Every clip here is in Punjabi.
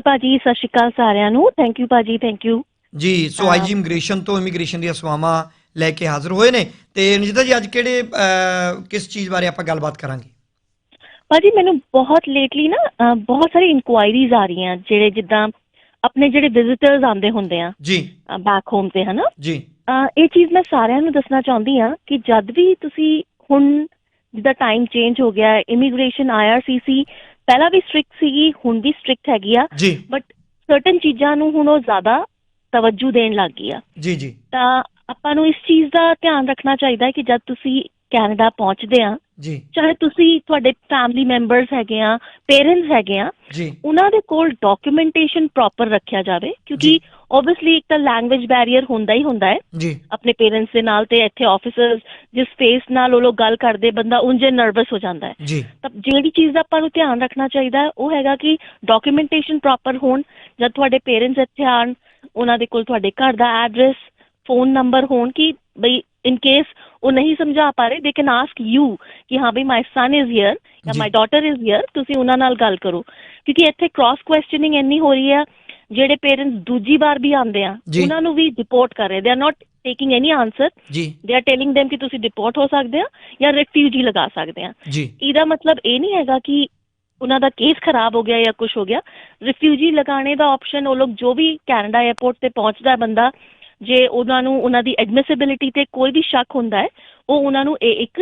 ਭਾਜੀ ਸਤਿ ਸ਼੍ਰੀ ਅਕਾਲ ਸਾਰਿਆਂ ਨੂੰ। ਥੈਂਕ ਯੂ ਭਾਜੀ ਥੈਂਕ ਯੂ ਜੀ ਸੋ। ਆਈਜੀ ਇਮੀਗ੍ਰੇਸ਼ਨ ਤੋਂ ਇਮੀਗ੍ਰੇਸ਼ਨ ਦੀਆਂ ਸੇਵਾਵਾਂ ਲੈ ਕੇ ਹਾਜ਼ਰ ਹੋਏ ਨੇ। ਤੇ ਰਣਜੀਤਾ ਜੀ ਅੱਜ ਕਿਹੜੇ ਅਹ, ਕਿਸ ਚੀਜ਼ ਬਾਰੇ ਆਪਾਂ ਗੱਲਬਾਤ ਕਰਾਂਗੇ? ਭਾਜੀ ਮੈਨੂੰ ਬਹੁਤ ਲੇਟਲੀ ਨਾ ਬਹੁਤ ਸਾਰੀ ਇਨਕੁਆਇਰੀਜ਼ ਆ ਰਹੀਆਂ ਜਿਹੜੇ ਜਿੱਦਾਂ ਆਪਣੇ ਜਿਹੜੇ ਵਿਜ਼ਿਟਰਸ ਆਉਂਦੇ ਹੁੰਦੇ ਆ ਜੀ। ਬੈਕ ਹੋਮ ਤੇ ਹਨਾ? ਜੀ। ਅਹ, ਇਹ ਚੀਜ਼ ਮੈਂ ਸਾਰਿਆਂ ਨੂੰ ਦੱਸਣਾ ਚਾਹੁੰਦੀ ਆ ਕਿ ਜਦ ਵੀ ਤੁਸੀਂ ਹੁਣ ਜਿੱਦਾਂ ਟਾਈਮ ਚੇਂਜ ਹੋ ਗਿਆ ਇਮੀਗ੍ਰੇਸ਼ਨ ਆਈਆਰਸੀਸੀ ਪਹਿਲਾਂ ਵੀ ਸਟ੍ਰਿਕਟ ਸੀਗੀ ਹੁਣ ਵੀ ਸਟ੍ਰਿਕਟ ਹੈਗੀ ਆ। ਜੀ। ਬਟ ਸਰਟਨ ਚੀਜ਼ਾਂ ਨੂੰ ਹੁਣ ਉਹ ਜ਼ਿਆਦਾ ਤਵੱਜੂ ਦੇਣ ਲੱਗ ਗਈ ਆ। ਜੀ ਜੀ। ਤਾਂ ਆਪਾਂ ਨੂੰ ਇਸ ਚੀਜ਼ ਦਾ ਧਿਆਨ ਰੱਖਣਾ ਚਾਹੀਦਾ ਹੈ ਕਿ ਜਦ ਤੁਸੀਂ ਕੈਨੇਡਾ ਪਹੁੰਚਦੇ ਆ। ਜੀ। ਚਾਹੇ ਤੁਸੀਂ ਤੁਹਾਡੇ ਫੈਮਿਲੀ ਮੈਂਬਰਸ ਹੈਗੇ ਆ ਪੇਰੈਂਟਸ ਹੈਗੇ ਆ ਜੀ। ਉਹਨਾਂ ਦੇ ਕੋਲ ਡਾਕੂਮੈਂਟੇਸ਼ਨ ਪ੍ਰੋਪਰ ਰੱਖਿਆ ਜਾਵੇ ਕਿਉਂਕਿ। ਆਬਵੀਅਸਲੀ ਇੱਕ ਤਾਂ ਲੈਂਗੁਏਜ ਬੈਰੀਅਰ ਹੁੰਦਾ ਹੀ ਹੁੰਦਾ ਹੈ। ਜੀ। ਆਪਣੇ ਪੇਰੈਂਟਸ ਦੇ ਨਾਲ ਤੇ ਇੱਥੇ ਆਫੀਸਰਸ ਜਿਸ ਫੇਸ ਨਾਲ ਉਹ ਲੋਕ ਗੱਲ ਕਰਦੇ ਬੰਦਾ ਉਂਝੇ ਨਰਵਸ ਹੋ ਜਾਂਦਾ ਹੈ। ਤਾਂ ਜਿਹੜੀ ਚੀਜ਼ ਦਾ ਆਪਾਂ ਨੂੰ ਧਿਆਨ ਰੱਖਣਾ ਚਾਹੀਦਾ ਹੈ ਉਹ ਹੈਗਾ ਕਿ ਡਾਕੂਮੈਂਟੇਸ਼ਨ ਪ੍ਰੋਪਰ ਹੋਣ ਜਦ ਤੁਹਾਡੇ ਪੇਰੈਂਟਸ ਇੱਥੇ ਆਣ ਉਹਨਾਂ ਦੇ ਕੋਲ ਤੁਹਾਡੇ ਘਰ ਦਾ ਐਡਰੈਸ ਫੋਨ ਨੰਬਰ ਹੋਣ ਕਿ ਬਈ ਇਨ ਕੇਸ ਉਹ ਨਹੀਂ ਸਮਝਾ ਪਾ ਰਹੇ ਦੇ ਕੈਨ ਆਸਕ ਯੂ ਕਿ ਹਾਂ ਬਈ ਮਾਈ ਸਨ ਇਜ਼ ਹੇਅਰ ਜਾਂ। ਮਾਈ ਡਾਟਰ ਇਜ਼ ਹੇਅਰ ਤੁਸੀਂ ਉਹਨਾਂ ਨਾਲ ਗੱਲ ਕਰੋ। ਕਿਉਂਕਿ ਇੱਥੇ ਕ੍ਰਾਸ ਕੁਐਸਚਨਿੰਗ ਇੰਨੀ ਹੋ ਰਹੀ ਆ ਜਿਹੜੇ ਪੇਰੈਂਟਸ ਦੂਜੀ ਵਾਰ ਵੀ ਆਉਂਦੇ ਆ। ਉਹਨਾਂ ਨੂੰ ਵੀ ਡਿਪੋਰਟ ਕਰ ਰਹੇ they are not taking any answer they are telling them ਕਿ ਤੁਸੀਂ ਡਿਪੋਰਟ ਹੋ ਸਕਦੇ ਆ ਜਾਂ ਰਿਫਿਊਜੀ ਲਗਾ ਸਕਦੇ ਆ। ਇਹਦਾ ਮਤਲਬ ਇਹ ਨਹੀਂ ਹੈਗਾ ਕਿ ਉਹਨਾਂ ਦਾ ਕੇਸ ਖਰਾਬ ਹੋ ਗਿਆ ਜਾਂ ਕੁਝ ਹੋ ਗਿਆ। ਰਿਫਿਊਜੀ ਲਗਾਣੇ ਦਾ ਆਪਸ਼ਨ ਉਹ ਲੋਕ ਜੋ ਵੀ ਕੈਨੇਡਾ 에ਅਰਪੋਰਟ ਤੇ ਪਹੁੰਚਦਾ ਬੰਦਾ ਜੇ ਉਹਨਾਂ ਨੂੰ ਉਹਨਾਂ ਦੀ ਐਡਮਿਸਿਬਿਲਿਟੀ ਤੇ ਕੋਈ ਵੀ ਸ਼ੱਕ ਹੁੰਦਾ ਹੈ ਉਹ ਉਹਨਾਂ ਨੂੰ ਇਹ ਇੱਕ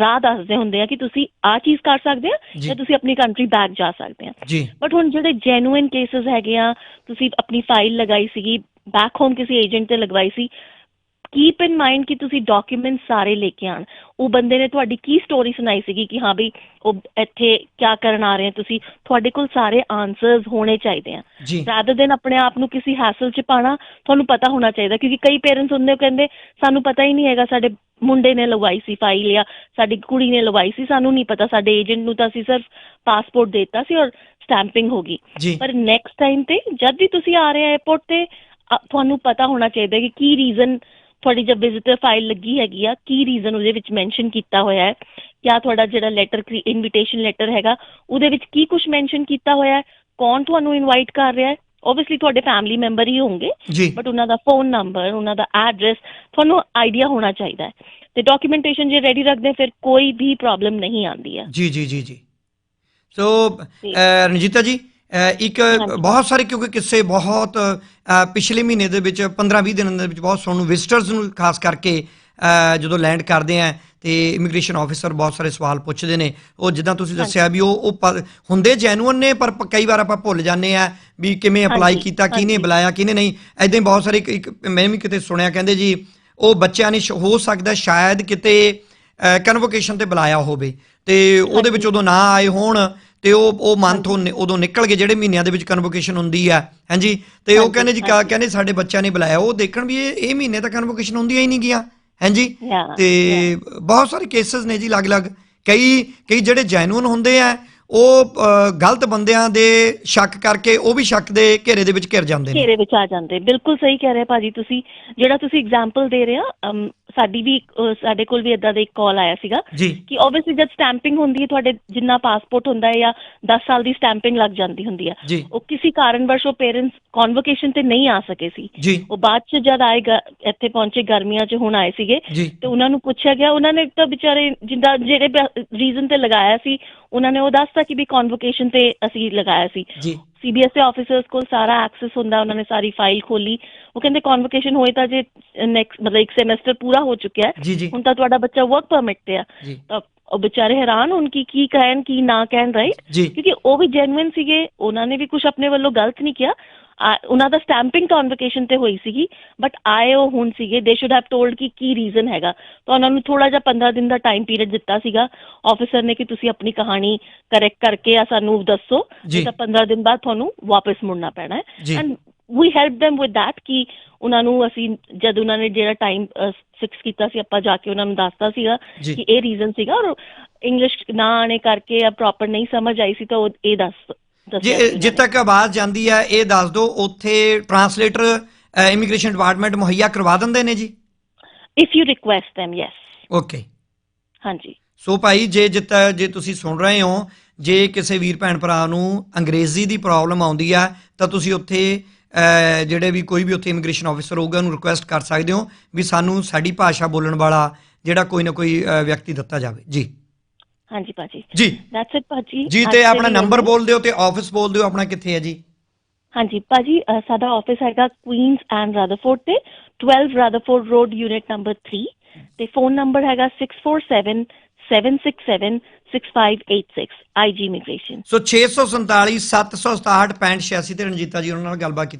ਰਾਹ ਦੱਸਦੇ ਹੁੰਦੇ ਆ ਕਿ ਤੁਸੀਂ ਆਹ ਚੀਜ਼ ਕਰ ਸਕਦੇ ਆ ਜੀ। ਤੁਸੀਂ ਆਪਣੀ ਕੰਟਰੀ ਬੈਕ ਜਾ ਸਕਦੇ ਆ ਬਟ ਹੁਣ ਜਿਹੜੇ ਜੈਨੂਇਨ ਕੇਸਸ ਹੈਗੇ ਆ ਤੁਸੀਂ ਆਪਣੀ ਫਾਈਲ ਲਗਾਈ ਸੀਗੀ ਬੈਕ ਹੋਮ ਕਿਸੇ ਏਜੰਟ ਤੇ ਲਗਵਾਈ ਸੀ ਕੀਪ ਇਨ ਮਾਈਂਡ ਕਿ ਤੁਸੀਂ ਡਾਕੂਮੈਂਟਸ ਸਾਰੇ ਲੈ ਕੇ ਆਣ ਉਹ ਬੰਦੇ ਨੇ ਤੁਹਾਡੀ ਕੀ ਸਟੋਰੀ ਸੁਣਾਈ ਸੀਗੀ ਕਿ ਹਾਂ ਵੀ ਉਹ ਇੱਥੇ ਕੀ ਕਰਨ ਆ ਰਹੇ ਆ ਤੁਸੀਂ? ਤੁਹਾਡੇ ਕੋਲ ਸਾਰੇ ਆਨਸਰਸ ਹੋਣੇ ਚਾਹੀਦੇ ਆ। ਜੀ। ਰਾਦਰ ਦਿਨ ਆਪਣੇ ਆਪ ਨੂੰ ਕਿਸੇ ਹੈਸਲ 'ਚ ਪਾਣਾ ਤੁਹਾਨੂੰ ਪਤਾ ਹੋਣਾ ਚਾਹੀਦਾ ਕਿਉਂਕਿ ਕਈ ਪੇਰੈਂਟਸ ਹੁੰਦੇ ਉਹ ਕਹਿੰਦੇ ਸਾਨੂੰ ਪਤਾ ਹੀ ਨਹੀਂ ਹੈਗਾ ਸਾਡੇ ਮੁੰਡੇ ਨੇ ਲਗਵਾਈ ਸੀ ਫਾਈਲ ਜਾਂ ਸਾਡੀ ਕੁੜੀ ਨੇ ਲਗਵਾਈ ਸੀ ਸਾਨੂੰ ਨਹੀਂ ਪਤਾ ਸਾਡੇ ਏਜੰਟ ਨੂੰ ਤਾਂ ਅਸੀਂ ਸਿਰਫ ਪਾਸਪੋਰਟ ਦਿੱਤਾ ਸੀ ਔਰ ਸਟੈਂਪਿੰਗ ਹੋ ਗਈ। ਪਰ ਨੈਕਸਟ ਟਾਈਮ ਤੇ ਜਦ ਵੀ ਤੁਸੀਂ ਆ ਰਹੇ ਆ 에어ਪੋਰਟ ਤੇ ਤੁਹਾਨੂੰ ਪਤਾ ਹੋਣਾ ਚਾਹੀਦਾ ਕਿ ਕੀ ਰੀਜ਼ਨ ਤੁਹਾਡੀ ਜਦ ਵਿਜ਼ਿਟਰ ਫਾਈਲ ਲੱਗੀ ਹੈਗੀ ਆ ਕੀ ਰੀਜ਼ਨ ਉਹਦੇ ਵਿੱਚ ਮੈਂਸ਼ਨ ਕੀਤਾ ਹੋਇਆ ਹੈ? ਕਿਆ ਤੁਹਾਡਾ ਜਿਹੜਾ ਲੈਟਰ ਇਨਵੀਟੇਸ਼ਨ ਲੈਟਰ ਹੈਗਾ ਉਹਦੇ ਵਿੱਚ ਕੀ ਕੁਝ ਮੈਂਸ਼ਨ ਕੀਤਾ ਹੋਇਆ ਹੈ? ਕੌਣ ਤੁਹਾਨੂੰ ਇਨਵਾਈਟ ਕਰ ਰਿਹਾ ਹੈ? ਆਬਵੀਅਸਲੀ ਤੁਹਾਡੇ ਫੈਮਿਲੀ ਮੈਂਬਰ ਹੀ ਹੋਣਗੇ ਬਟ ਉਹਨਾਂ ਦਾ ਫੋਨ ਨੰਬਰ ਉਹਨਾਂ ਦਾ ਐਡਰੈਸ ਤੁਹਾਨੂੰ ਆਈਡੀਆ ਹੋਣਾ ਚਾਹੀਦਾ ਹੈ। ਤੇ ਡਾਕੂਮੈਂਟੇਸ਼ਨ ਜੇ ਰੈਡੀ ਰੱਖਦੇ ਫਿਰ ਕੋਈ ਵੀ ਪ੍ਰੋਬਲਮ ਨਹੀਂ ਆਉਂਦੀ ਹੈ। ਜੀ ਜੀ ਜੀ ਜੀ। ਸੋ ਰਣਜੀਤਾ ਜੀ ਇੱਕ। ਬਹੁਤ ਸਾਰੇ ਕਿਉਂਕਿ ਕਿੱਸੇ ਬਹੁਤ ਪਿਛਲੇ ਮਹੀਨੇ ਦੇ ਵਿੱਚ 15-20 ਦਿਨਾਂ ਦੇ ਵਿੱਚ ਬਹੁਤ ਸੁਣਨ ਨੂੰ ਵਿਜ਼ਟਰਸ ਨੂੰ ਖਾਸ ਕਰਕੇ ਜਦੋਂ ਲੈਂਡ ਕਰਦੇ ਆ ਤੇ ਇਮੀਗ੍ਰੇਸ਼ਨ ਆਫੀਸਰ ਬਹੁਤ ਸਾਰੇ ਸਵਾਲ ਪੁੱਛਦੇ ਨੇ ਉਹ ਜਿੱਦਾਂ ਤੁਸੀਂ ਦੱਸਿਆ ਵੀ ਉਹ ਉਹ ਹੁੰਦੇ ਜੈਨੂਅਨ ਨੇ ਪਰ ਕਈ ਵਾਰ ਆਪਾਂ ਭੁੱਲ ਜਾਂਦੇ ਆ ਵੀ ਕਿਵੇਂ ਅਪਲਾਈ ਕੀਤਾ ਕਿਹਨੇ। ਬੁਲਾਇਆ ਕਿਹਨੇ ਨਹੀਂ ਐਦਾਂ ਹੀ ਬਹੁਤ ਸਾਰੇ ਇੱਕ- ਮੈਂ ਵੀ ਕਿਤੇ ਸੁਣਿਆ ਕਹਿੰਦੇ ਜੀ ਉਹ ਬੱਚਿਆਂ ਨੇ ਹੋ ਸਕਦਾ ਸ਼ਾਇਦ ਕਿਤੇ ਕਨਵੋਕੇਸ਼ਨ ਤੇ ਬੁਲਾਇਆ ਹੋਵੇ ਤੇ ਉਹਦੇ ਵਿੱਚ। ਉਦੋਂ ਨਾ ਆਏ ਹੋਣ ਤੇ ਉਹ ਉਹ ਮੰਥ ਉਦੋਂ ਨਿਕਲ ਗਏ ਜਿਹੜੇ ਮਹੀਨਿਆਂ ਦੇ ਵਿੱਚ ਕਨਵੋਕੇਸ਼ਨ ਹੁੰਦੀ ਆ। ਹਾਂਜੀ? ਤੇ ਉਹ ਕਹਿੰਦੇ ਜੀ ਕਾ-। ਕਹਿੰਦੇ ਸਾਡੇ ਬੱਚਿਆਂ ਨੇ ਬੁਲਾਇਆ। ਉਹ ਦੇਖਣ ਵੀ ਇਹ ਇਹ ਮਹੀਨੇ ਤਾਂ ਕਨਵੋਕੇਸ਼ਨ ਹੁੰਦੀਆਂ ਹੀ ਨਹੀਂ ਗਿਆ ਹਾਂਜੀ? ਤੇ ਬਹੁਤ ਸਾਰੇ ਕੇਸਸ ਨੇ ਜੀ ਅਲੱਗ-ਅਲੱਗ। ਕਈ ਕਈ ਜਿਹੜੇ ਜੈਨੂਇਨ ਹੁੰਦੇ ਆ ਉਹ ਗਲਤ ਬੰਦਿਆਂ ਦੇ ਸ਼ੱਕ ਕਰਕੇ ਉਹ ਵੀ ਸ਼ੱਕ ਦੇ ਘੇਰੇ ਦੇ ਵਿੱਚ ਘਿਰ ਜਾਂਦੇ ਨੇ। ਘੇਰੇ ਵਿੱਚ ਆ ਜਾਂਦੇ। ਬਿਲਕੁਲ ਸਹੀ ਕਹਿ ਰਹੇ ਭਾਜੀ ਤੁਸੀਂ। ਜਿਹੜਾ ਤੁਸੀਂ ਐਗਜ਼ਾਮਪਲ ਦੇ ਰਹੇ ਆ ਸਾਡੀ ਵੀ ਸਾਡੇ ਕੋਲ ਵੀ ਇਦਾਂ ਦਾ ਇੱਕ ਕਾਲ ਆਇਆ ਸੀਗਾ ਕਿ ਆਬਵੀਅਸਲੀ ਜਦ ਸਟੈਂਪਿੰਗ ਹੁੰਦੀ ਹੈ ਤੁਹਾਡੇ ਜਿੰਨਾ ਪਾਸਪੋਰਟ ਹੁੰਦਾ ਹੈ ਜਾਂ 10 ਸਾਲ ਦੀ ਸਟੈਂਪਿੰਗ ਲੱਗ ਜਾਂਦੀ ਹੁੰਦੀ ਹੈ। ਉਹ ਕਿਸੇ ਕਾਰਨਵਸ਼ ਉਹ ਪੇਰੈਂਟਸ ਕਨਵੋਕੇਸ਼ਨ ਤੇ ਨਹੀਂ ਆ ਸਕੇ ਸੀ। ਉਹ ਬਾਅਦ ਚ ਜਦ ਆਏ ਇੱਥੇ ਪਹੁੰਚੇ ਗਰਮੀਆਂ ਚ ਹੁਣ ਆਏ ਸੀਗੇ ਤੇ ਉਹਨਾਂ ਨੂੰ ਪੁੱਛਿਆ ਗਿਆ ਉਹਨਾਂ ਨੇ ਤਾਂ ਵਿਚਾਰੇ ਜਿੰਦਾ ਜਿਹੜੇ ਰੀਜ਼ਨ ਤੇ ਲਗਾਇਆ ਸੀ ਉਹਨਾਂ ਨੇ ਉਹ ਦੱਸਤਾ ਕਿ ਵੀ ਕਨਵੋਕੇਸ਼ਨ ਤੇ ਅਸੀਂ ਲਗਾਇਆ ਸੀ। ਜੀ। ਸੀਬੀਐਸਈ ਆਫੀਸਰਸ ਕੋਲ ਸਾਰਾ ਐਕਸੈਸ ਹੁੰਦਾ ਉਹਨਾਂ ਨੇ ਸਾਰੀ ਫਾਈਲ ਖੋਲੀ ਉਹ ਕਹਿੰਦੇ ਕਨਵੋਕੇਸ਼ਨ ਹੋਏ ਤਾਂ ਜੇ ਨੈਕਸਟ ਮਤਲਬ ਇੱਕ ਸੈਮੈਸਟਰ ਪੂਰਾ ਹੋ ਚੁੱਕਿਆ ਹੈ ਹੁਣ ਤਾਂ ਤੁਹਾਡਾ ਬੱਚਾ ਵਰਕ ਪਰਮਿਟ ਤੇ ਆ। ਤਾਂ ਉਹ ਵਿਚਾਰੇ ਹੈਰਾਨ ਹੁਣ ਕੀ ਕੀ ਕਹਿਣ ਕੀ ਨਾ ਕਹਿਣ ਰਾਈਟ ਕਿਉਂਕਿ ਉਹ ਵੀ ਜੈਨੂਇਨ ਸੀਗੇ ਉਹਨਾਂ ਨੇ ਵੀ ਕੁਝ ਆਪਣੇ ਵੱਲੋਂ ਗਲਤ ਨਹੀਂ ਕੀਤਾ ਉਹਨਾਂ ਦਾ ਸਟੈਂਪਿੰਗ ਕਨਵੋਕੇਸ਼ਨ ਤੇ ਹੋਈ ਸੀਗੀ ਬਟ ਆਏ ਉਹ ਹੁਣ ਸੀਗੇ ਦੇ ਸ਼ੁਡ ਹੈਵ ਟੋਲਡ ਕਿ ਕੀ ਰੀਜ਼ਨ ਹੈਗਾ। ਤਾਂ ਉਹਨਾਂ ਨੂੰ ਥੋੜਾ ਜਿਹਾ 15 ਦਿਨ ਦਾ ਟਾਈਮ ਪੀਰੀਅਡ ਦਿੱਤਾ ਸੀਗਾ। ਆਫੀਸਰ ਨੇ ਕਿ ਤੁਸੀਂ ਆਪਣੀ ਕਹਾਣੀ ਕਰੈਕਟ ਕਰਕੇ ਆ ਸਾਨੂੰ ਦੱਸੋ ਤਾਂ 15 ਦਿਨ ਬਾਅਦ ਤੁਹਾਨੂੰ ਵਾਪਸ ਮੁੜਨਾ ਪੈਣਾ ਹੈ। And we help them with that ਕਿ ਉਹਨਾਂ ਨੂੰ ਅਸੀਂ ਜਦ ਉਹਨਾਂ ਨੇ ਜਿਹੜਾ ਟਾਈਮ ਫਿਕਸ ਕੀਤਾ ਸੀ ਆਪਾਂ ਜਾ ਕੇ ਉਹਨਾਂ ਨੂੰ ਦੱਸਤਾ ਸੀਗਾ। ਕਿ ਇਹ ਰੀਜ਼ਨ ਸੀਗਾ। ਔਰ ਇੰਗਲਿਸ਼ ਨਾ ਆਣੇ ਕਰਕੇ ਜਾਂ ਪ੍ਰੋਪਰ ਨਹੀਂ ਸਮਝ ਆਈ ਸੀ ਤਾਂ ਉਹ ਇਹ ਦੱਸ ਜਿੱਥੇ ਤੱਕ ਆਵਾਜ਼ ਜਾਂਦੀ ਹੈ ਇਹ ਦੱਸ ਦਿਓ ਉੱਥੇ ਟਰਾਂਸਲੇਟਰ ਇਮੀਗ੍ਰੇਸ਼ਨ ਡਿਪਾਰਟਮੈਂਟ ਮੁਹੱਈਆ ਕਰਵਾ ਦਿੰਦੇ ਨੇ ਜੀ? If you request them yes. Okay ਹਾਂਜੀ। ਸੋ ਭਾਈ ਜੇ ਜਿੱਤਾ ਜੇ ਤੁਸੀਂ ਸੁਣ ਰਹੇ ਹੋ ਜੇ ਕਿਸੇ ਵੀਰ ਭੈਣ ਭਰਾ ਨੂੰ ਅੰਗਰੇਜ਼ੀ ਦੀ ਪ੍ਰੋਬਲਮ ਆਉਂਦੀ ਆ ਤਾਂ ਤੁਸੀਂ ਉੱਥੇ ਜਿਹੜੇ ਵੀ ਕੋਈ ਵੀ ਉੱਥੇ ਇਮੀਗ੍ਰੇਸ਼ਨ ਆਫੀਸਰ ਹੋਊਗਾ ਉਹਨੂੰ ਰਿਕੁਐਸਟ ਕਰ ਸਕਦੇ ਹੋ ਵੀ ਸਾਨੂੰ ਸਾਡੀ ਭਾਸ਼ਾ ਬੋਲਣ ਵਾਲਾ ਜਿਹੜਾ ਕੋਈ ਨਾ ਕੋਈ ਵਿਅਕਤੀ ਦਿੱਤਾ ਜਾਵੇ। ਜੀ। ਹਾਂਜੀ ਭਾਜੀ। ਜੀ। ਦੈਟਸ ਇਟ ਭਾਜੀ। ਜੀ ਤੇ ਆਪਣਾ ਨੰਬਰ। ਬੋਲ ਦਿਓ ਤੇ ਆਫਿਸ ਬੋਲ ਦਿਓ ਆਪਣਾ ਕਿੱਥੇ ਹੈ ਜੀ? ਹਾਂਜੀ ਭਾਜੀ ਅ, ਸਾਡਾ ਆਫਿਸ ਹੈਗਾ ਕੁਈਨਸ ਐਂਡ ਰਾਦਰਫੋਰਡ ਤੇ 12 ਰਾਦਰਫੋਰਡ ਰੋਡ ਯੂਨਿਟ ਨੰਬਰ 3 ਤੇ ਫੋਨ ਨੰਬਰ ਹੈਗਾ 647 767 6586 IG ਇਮੀਗ੍ਰੇਸ਼ਨ ਸੋ 647 767 6586 ਤੇ ਰਣਜੀਤਾ ਜੀ ਉਹਨਾਂ ਨਾਲ ਗੱਲਬਾਤ ਕੀਤੀ